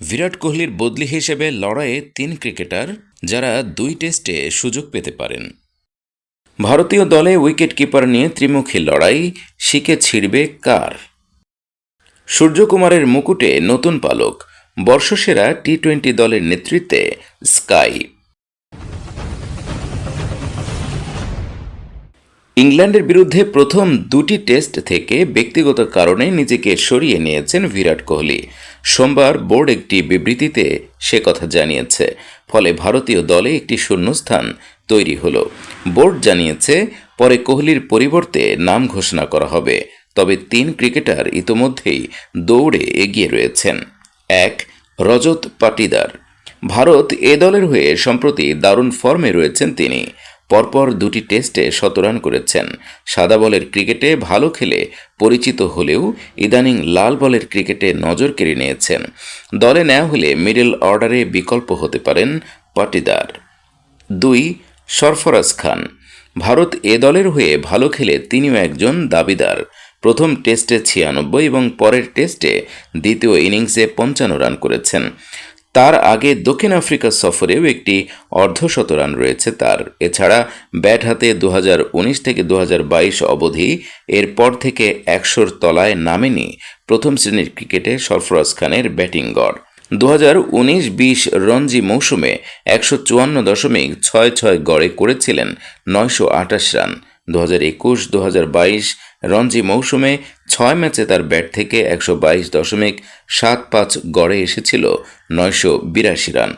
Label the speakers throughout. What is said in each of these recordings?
Speaker 1: বিরাট কোহলির বদলি হিসেবে লড়াইয়ে তিন ক্রিকেটার যারা দুই টেস্টে সুযোগ পেতে পারেন। ভারতীয় দলে উইকেট কিপার নিয়ে ত্রিমুখী লড়াই শিকে ছিড়বে কার? সূর্যকুমারের মুকুটে নতুন পালক, বর্ষসেরা টি টোয়েন্টি দলের নেতৃত্বে স্কাই। ইংল্যান্ডের বিরুদ্ধে প্রথম দুটি টেস্ট থেকে ব্যক্তিগত কারণে নিজেকে সরিয়ে নিয়েছেন বিরাট কোহলি। সোমবার বোর্ড একটি বিবৃতিতে সে কথা জানিয়েছে। ফলে ভারতীয় দলে একটি শূন্যস্থান তৈরি হলো। বোর্ড জানিয়েছে, পরে কোহলির পরিবর্তে নাম ঘোষণা করা হবে। তবে তিন ক্রিকেটার ইতোমধ্যেই দৌড়ে এগিয়ে রয়েছেন। এক, রজত পাটিদার। ভারত এ দলের হয়ে সম্প্রতি দারুণ ফর্মে রয়েছেন তিনি। পরপর দুটি টেস্টে শতরান করেছেন। সাদা বলের ক্রিকেটে ভালো খেলে পরিচিত হলেও ইদানিং লাল বলের ক্রিকেটে নজর কেড়ে নিয়েছেন। দলে নেওয়া হলে মিডল অর্ডারে বিকল্প হতে পারেন পাটিদার। দুই, সরফরাজ খান। ভারত এ দলের হয়ে ভালো খেলে তিনিও একজন দাবিদার। প্রথম টেস্টে ছিয়ানব্বই এবং পরের টেস্টে দ্বিতীয় ইনিংসে পঞ্চান্ন রান করেছেন। তার আগে দক্ষিণ আফ্রিকা সফরেও একটি অর্ধশত রান রয়েছে তার। এছাড়া ব্যাট হাতে দু হাজার উনিশ থেকে দু হাজার বাইশ অবধি, এরপর থেকে একশোর তলায় নামেনি প্রথম শ্রেণির ক্রিকেটে সরফরাজ খানের ব্যাটিং গড়। দু হাজার উনিশ বিশ রঞ্জি মৌসুমে একশো চুয়ান্ন দশমিক ছয় ছয় গড়ে করেছিলেন নয়শো আটাশ রান। দু হাজার একুশ দু হাজার বাইশ রঞ্জি মৌসুমে ছয় ম্যাচে তার ব্যাট থেকে একশো বাইশ দশমিক সাত পাঁচ গড়ে এসেছিল নয়শো বিরাশি রান।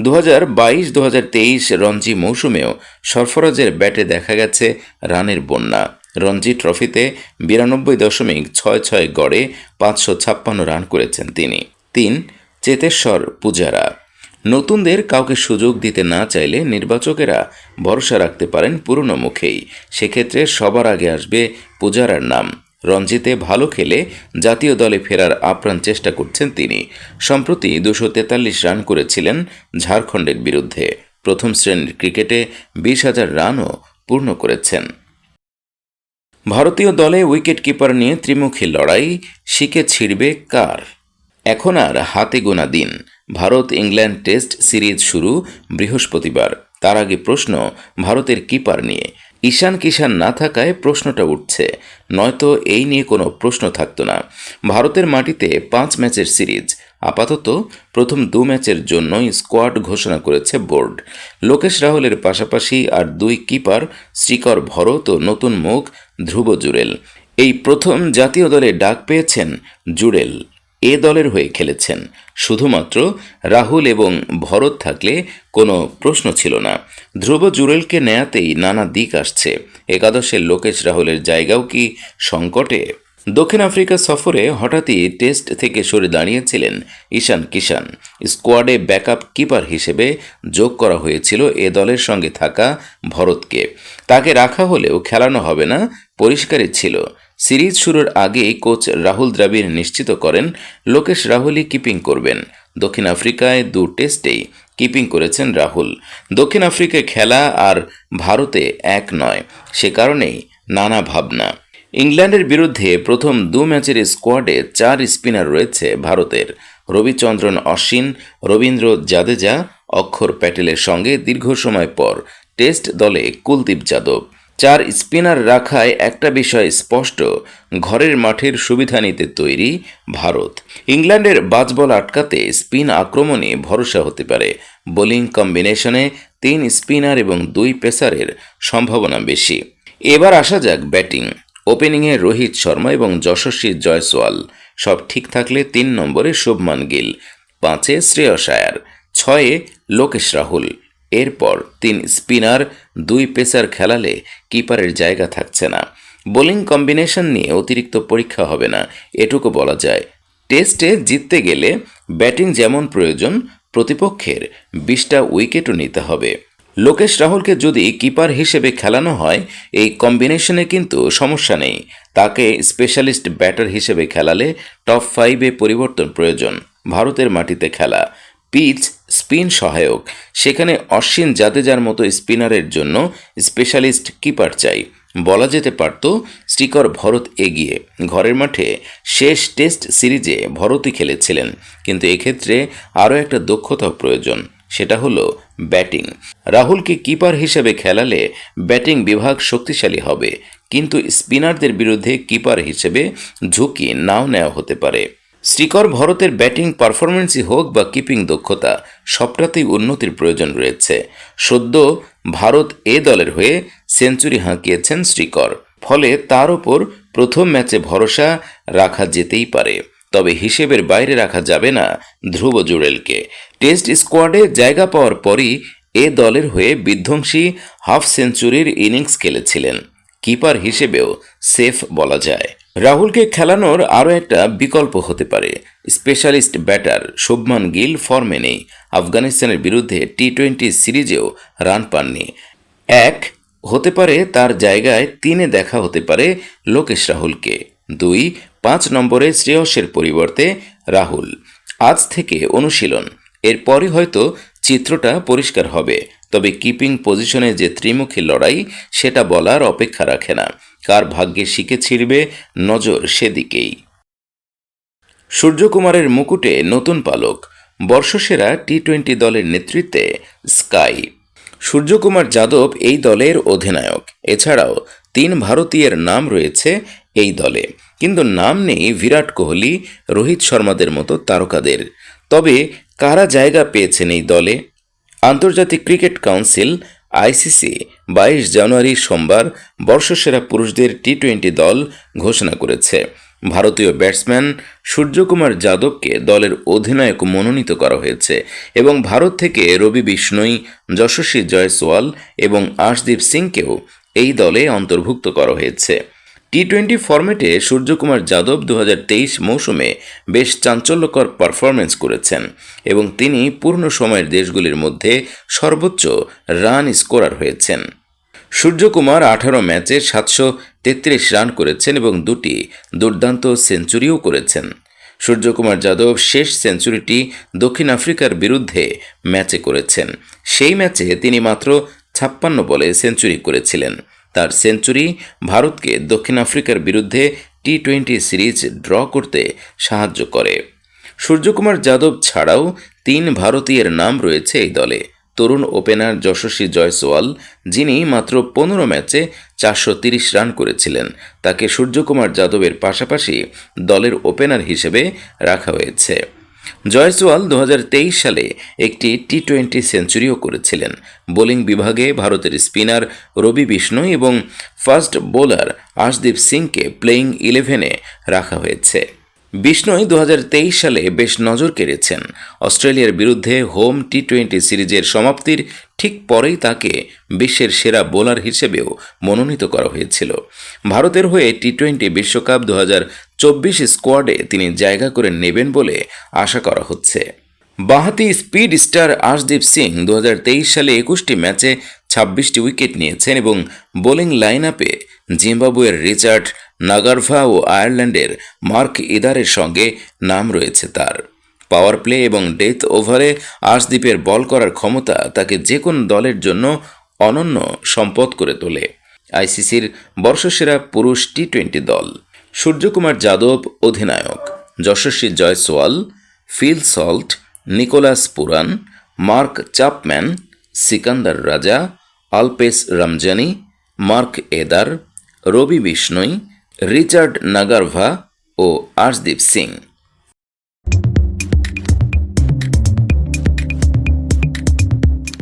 Speaker 1: দু হাজার বাইশ দু হাজার তেইশ রঞ্জি মৌসুমেও সরফরাজের ব্যাটে দেখা গেছে রানের বন্যা। রঞ্জি ট্রফিতে বিরানব্বই দশমিক ছয় ছয় গড়ে পাঁচশো ছাপ্পান্ন রান করেছেন তিনি। তিন, চেতেশ্বর পূজারা। নতুনদের কাউকে সুযোগ দিতে না চাইলে নির্বাচকেরা ভরসা রাখতে পারেন পুরনো মুখেই। সেক্ষেত্রে সবার আগে আসবে পূজারার নাম। রঞ্জিতে ভালো খেলে জাতীয় দলে ফেরার আপ্রাণ চেষ্টা করছেন তিনি। সম্প্রতি দুশো তেতাল্লিশ রান করেছিলেন ঝাড়খণ্ডের বিরুদ্ধে। প্রথম শ্রেণির ক্রিকেটে বিশ হাজার রানও পূর্ণ করেছেন। ভারতীয় দলে উইকেট কিপার নিয়ে ত্রিমুখী লড়াই শিকে ছিড়বে কার? এখন আর হাতে গোনা দিন। ভারত ইংল্যান্ড টেস্ট সিরিজ শুরু বৃহস্পতিবার। তার আগে প্রশ্ন ভারতের কিপার নিয়ে। ঈশান কিষান না থাকায় প্রশ্নটা উঠছে। নয়তো এই নিয়ে কোনো প্রশ্ন থাকতো না। ভারতের মাটিতে পাঁচ ম্যাচের সিরিজ। আপাতত প্রথম দু ম্যাচের জন্যই স্কোয়াড ঘোষণা করেছে বোর্ড। লোকেশ রাহুলের পাশাপাশি আর দুই কিপার শ্রীকর ভরত ও নতুন মুখ ধ্রুব জুরেল এই প্রথম জাতীয় দলে ডাক পেয়েছেন জুরেল এ দলের হয়ে খেলেছেন। শুধুমাত্র রাহুল এবং ভরত থাকলে কোনো প্রশ্ন ছিল না। ধ্রুব জুরেলকে নেয়াতেই নানা দিক আসছে। একাদশের লোকেশ রাহুলের জায়গাও কি সংকটে? দক্ষিণ আফ্রিকা সফরে হঠাৎই টেস্ট থেকে সরে দাঁড়িয়েছিলেন ঈশান কিষান স্কোয়াডে ব্যাকআপ কিপার হিসেবে যোগ করা হয়েছিল এ দলের সঙ্গে থাকা ভরতকে। তাকে রাখা হলেও খেলানো হবে না, পরিষ্কারই ছিল। সিরিজ শুরুর আগেই কোচ রাহুল দ্রাবিড় নিশ্চিত করেন, লোকেশ রাহুলই কিপিং করবেন। দক্ষিণ আফ্রিকায় দু টেস্টেই কিপিং করেছেন রাহুল। দক্ষিণ আফ্রিকায় খেলা আর ভারতে এক নয়, সে কারণেই নানা ভাবনা। ইংল্যান্ডের বিরুদ্ধে প্রথম দু ম্যাচের স্কোয়াডে চার স্পিনার রয়েছে ভারতের। রবিচন্দ্রন অশ্বিন, রবীন্দ্র জাদেজা, অক্ষর প্যাটেলের সঙ্গে দীর্ঘ সময় পর টেস্ট দলে কুলদীপ যাদব। চার স্পিনার রাখায় একটা বিষয় স্পষ্ট, ঘরের মাঠের সুবিধা নিতে তৈরি ভারত। ইংল্যান্ডের বাজবল আটকাতে স্পিন আক্রমণে ভরসা হতে পারে। বোলিং কম্বিনেশনে তিন স্পিনার এবং দুই পেসারের সম্ভাবনা বেশি। এবার আসা যাক ব্যাটিং। ওপেনিংয়ে রোহিত শর্মা এবং যশস্বী জয়সওয়াল। সব ঠিক থাকলে তিন নম্বরে শুভমান গিল, পাঁচে শ্রেয়স আয়ার, ছয়ে লোকেশ রাহুল। এরপর তিন স্পিনার দুই পেসার খেলালে কিপারের জায়গা থাকছে না। বোলিং কম্বিনেশন নিয়ে অতিরিক্ত পরীক্ষা হবে না, এটুকু বলা যায়। টেস্টে জিততে গেলে ব্যাটিং যেমন প্রয়োজন, প্রতিপক্ষের বিশটা উইকেটও নিতে হবে। লোকেশ রাহুলকে যদি কিপার হিসেবে খেলানো হয়, এই কম্বিনেশনে কিন্তু সমস্যা নেই। তাকে স্পেশালিস্ট ব্যাটার হিসেবে খেলালে টপ ফাইভে পরিবর্তন প্রয়োজন, ভারতের মাটিতে খেলা। পিচ স্পিন সহায়ক। সেখানে অশ্বিন জাদেজার মতো স্পিনারের জন্য স্পেশালিস্ট কিপার চাই। বলা যেতে পারত, স্টিকর ভরত এগিয়ে। ঘরের মাঠে শেষ টেস্ট সিরিজে ভরতই খেলেছিলেন। কিন্তু এক্ষেত্রে আরও একটা দক্ষতা প্রয়োজন, সেটা হলো ব্যাটিং। রাহুলকে কিপার হিসেবে খেলালে ব্যাটিং বিভাগ শক্তিশালী হবে, কিন্তু স্পিনারদের বিরুদ্ধে কিপার হিসেবে ঝুঁকি নাও নেওয়া হতে পারে। শ্রীকর ভরতের ব্যাটিং পারফরমেন্সই হোক বা কিপিং দক্ষতা সবটাতেই উন্নতির প্রয়োজন রয়েছে। সদ্য ভারত এ দলের হয়ে সেঞ্চুরি হাঁকিয়েছেন শ্রীকর, ফলে তার ওপর প্রথম ম্যাচে ভরসা রাখা যেতেই পারে। তবে হিসেবের বাইরে রাখা যাবে না ধ্রুব জুড়েলকে। টেস্ট স্কোয়াডে জায়গা পাওয়ার পরই এ দলের হয়ে বিধ্বংসী হাফ সেঞ্চুরির ইনিংস খেলেছিলেন। কিপার হিসেবেও সেফ বলা যায়। রাহুলকে খেলানোর আরও একটা বিকল্প হতে পারে। স্পেশালিস্ট ব্যাটার শুভমান গিল ফর্মে নেই। আফগানিস্তানের বিরুদ্ধে টি টোয়েন্টি সিরিজেও রান পাননি। এক, হতে পারে তার জায়গায় তিনে দেখা হতে পারে লোকেশ রাহুলকে। দুই, পাঁচ নম্বরে শ্রেয়সের পরিবর্তে রাহুল। আজ থেকে অনুশীলন। এরপরই হয়তো চিত্রটা পরিষ্কার হবে। তবে কিপিং পজিশনে যে ত্রিমুখী লড়াই, সেটা বলার অপেক্ষা রাখে না। কার ভাগ্যে শিখে ছিড়বে, নজর সেদিকেই। সূর্যকুমারের মুকুটে নতুন পালক, বর্ষসেরা টি টোয়েন্টি দলের নেতৃত্বে স্কাই। সূর্যকুমার যাদব এই দলের অধিনায়ক। এছাড়াও তিন ভারতীয়ের নাম রয়েছে এই দলে। কিন্তু নাম নেই বিরাট কোহলি, রোহিত শর্মাদের মতো তারকাদের। তবে কারা জায়গা পেয়েছেন এই দলে? আন্তর্জাতিক ক্রিকেট কাউন্সিল, আইসিসি, বাইশ জানুয়ারি সোমবার বর্ষসেরা পুরুষদের টি টোয়েন্টি দল ঘোষণা করেছে। ভারতীয় ব্যাটসম্যান সূর্যকুমার যাদবকে দলের অধিনায়ক মনোনীত করা হয়েছে এবং ভারত থেকে রবি বিষ্ণই, যশস্বী জয়সওয়াল এবং আশদীপ সিংকেও এই দলে অন্তর্ভুক্ত করা হয়েছে। টি টোয়েন্টি ফরম্যাটে সূর্যকুমার যাদব দু হাজার তেইশ মৌসুমে বেশ চাঞ্চল্যকর পারফরমেন্স করেছেন এবং তিনি পূর্ণ সময়ের দেশগুলির মধ্যে সর্বোচ্চ রান স্কোরার হয়েছেন। সূর্যকুমার আঠারো ম্যাচে সাতশো তেত্রিশ রান করেছেন এবং দুটি দুর্দান্ত সেঞ্চুরিও করেছেন। সূর্যকুমার যাদব শেষ সেঞ্চুরিটি দক্ষিণ আফ্রিকার বিরুদ্ধে ম্যাচে করেছেন। সেই ম্যাচে তিনি মাত্র ছাপ্পান্ন বলে সেঞ্চুরি করেছিলেন। তার সেঞ্চুরি ভারতকে দক্ষিণ আফ্রিকার বিরুদ্ধে টি টোয়েন্টি সিরিজ ড্র করতে সাহায্য করে। সূর্যকুমার যাদব ছাড়াও তিন ভারতীয়ের নাম রয়েছে এই দলে। তরুণ ওপেনার যশস্বী জয়সওয়াল, যিনি মাত্র পনেরো ম্যাচে চারশো তিরিশ রান করেছিলেন। তাকে সূর্যকুমার যাদবের পাশাপাশি দলের ওপেনার হিসেবে রাখা হয়েছে। জয়সওয়াল দু হাজার তেইশ সালে একটি টি টোয়েন্টি সেঞ্চুরিও করেছিলেন। বোলিং বিভাগে ভারতের স্পিনার রবি বিষ্ণু এবং ফাস্ট বোলার আশদীপ সিংকে প্লেয়িং ইলেভেনে রাখা হয়েছে। বিষ্ণুই দু হাজার তেইশ সালে বেশ নজর কেড়েছেন। অস্ট্রেলিয়ার বিরুদ্ধে হোম টি টোয়েন্টি সিরিজের সমাপ্তির ঠিক পরেই তাকে বিশ্বের সেরা বোলার হিসেবেও মনোনীত করা হয়েছিল। ভারতের হয়ে টি টোয়েন্টি বিশ্বকাপ দু চব্বিশ স্কোয়াডে তিনি জায়গা করে নেবেন বলে আশা করা হচ্ছে। বাঁহাতি স্পিড স্টার আশদীপ সিং দু হাজার তেইশ সালে একুশটি ম্যাচে ছাব্বিশটি উইকেট নিয়েছেন এবং বোলিং লাইন আপে জিম্বাবুয়ের রিচার্ড নাগারভা ও আয়ারল্যান্ডের মার্ক ইদারের সঙ্গে নাম রয়েছে তার। পাওয়ার প্লে এবং ডেথ ওভারে আশদীপের বল করার ক্ষমতা তাকে যে কোনো দলের জন্য অনন্য সম্পদ করে তোলে। আইসিসির বর্ষসেরা পুরুষ টি টোয়েন্টি দল। সূর্যকুমার যাদব অধিনায়ক, Yashasvi Jaiswal, Phil Salt, Nicholas Pooran, Mark Chapman, Sikandar Raza, Alpesh Ramjani, Mark Adair, Ravi Bishnoi, Richard Ngarava ও আশদীপ সিং।